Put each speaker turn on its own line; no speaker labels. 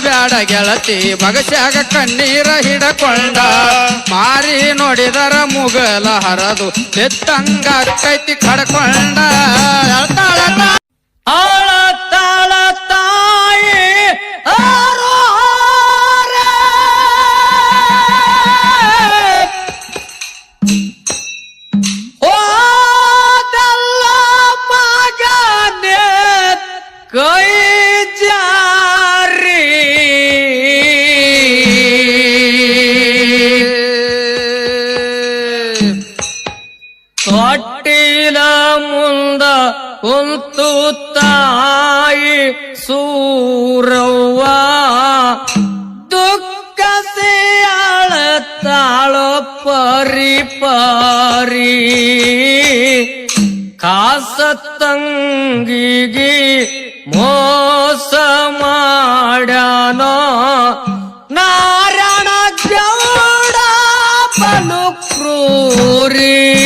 ಬ್ಯಾಡ ಗೆಳತಿ. ಬಗಸ್ಯಾಗ ಕಣ್ಣೀರ ಹಿಡಕೊಂಡ. ಮಾರಿ ನೋಡಿದರ ಮುಗಲ ಹರದು. ಎತ್ತಂಗ ಕೈತಿ ಕಡ್ಕೊಂಡ. ಅಳ್ತಾಳ
ತೊಟ್ಟಿಲ ಮುಂದ ಕುಂತು ತಾಯಿ ಸೂರವ್ವ. ದುಃಖ ತಾಳೋ ಪರಿ ಪರಿ. ಕಾಸ ತಂಗಿಗಿ ಮೋಸ ಮಾಡ್ಯಾನೋ. ನಾರಾಯಣ ಗೌಡ ಬಲು ಕ್ರೂರಿ